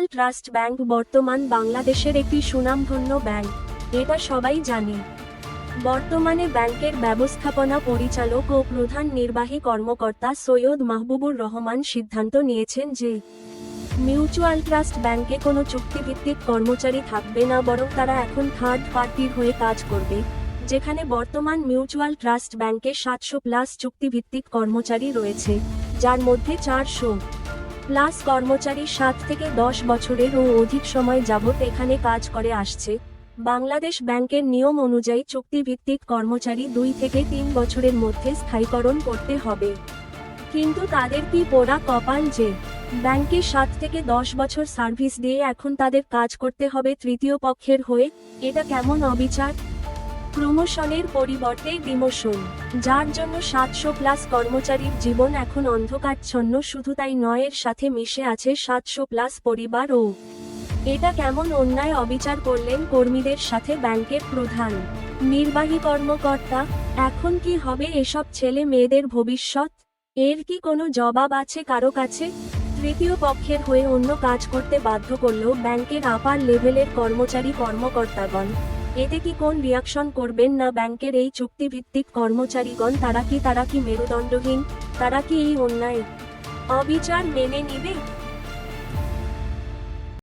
Mutual trust bank বর্তমান বাংলাদেশের একটি সুনামধন্য ব্যাংক এটা সবাই জানে। বর্তমানে ব্যাংকের ব্যবস্থাপনা পরিচালক ও প্রধান নির্বাহী কর্মকর্তা সৈয়দ মাহবুবুর রহমান সিদ্ধান্ত নিয়েছেন যে, মিউচুয়াল ট্রাস্ট ব্যাংকে কোনো চুক্তিভিত্তিক কর্মচারী থাকবে না, বরং তারা এখন থার্ড পার্টির হয়ে কাজ করবে, যেখানে বর্তমান মিউচুয়াল ট্রাস্ট ব্যাংকে সাতশো প্লাস চুক্তিভিত্তিক কর্মচারী রয়েছে, যার মধ্যে চারশো প্লাস কর্মচারী সাত থেকে দশ বছরের ও অধিক সময় যাবত এখানে কাজ করে আসছে। বাংলাদেশ ব্যাংকের নিয়ম অনুযায়ী চুক্তিভিত্তিক কর্মচারী দুই থেকে তিন বছরের মধ্যে স্থায়ীকরণ করতে হবে। কিন্তু তাদের কি পোড়া কপাল যে? ব্যাংকে সাত থেকে দশ বছর সার্ভিস দিয়ে এখন তাদের কাজ করতে হবে তৃতীয় পক্ষের হয়ে, এটা কেমন অবিচার? প্রমোশনের পরিবর্তে ডিমোশন যার জন্য সাতশো প্লাস কর্মচারীর জীবন এখন অন্ধকারচ্ছন্ন, শুধু তাই নয়ের সাথে মিশে আছে সাতশো প্লাস পরিবার ও এটা কেমন অন্যায় অবিচার করলেন কর্মীদের সাথে ব্যাংকের প্রধান। নির্বাহী কর্মকর্তা, এখন কি হবে এসব ছেলে মেয়েদের ভবিষ্যৎ? এর কি কোনো জবাব আছে কারও কাছে? তৃতীয় পক্ষের হয়ে অন্য কাজ করতে বাধ্য করলেও ব্যাংকের আপার লেভেলের কর্মচারী কর্মকর্তাগণ। এতে কি কোন রিয়াকশন করবেন না ব্যাংকের এই চুক্তিভিত্তিক কর্মচারীগণ? তারা কি তারা কি মেরুদণ্ডহীন? তারা কি এই অন্যায়? অবিচার মেনে নিবে?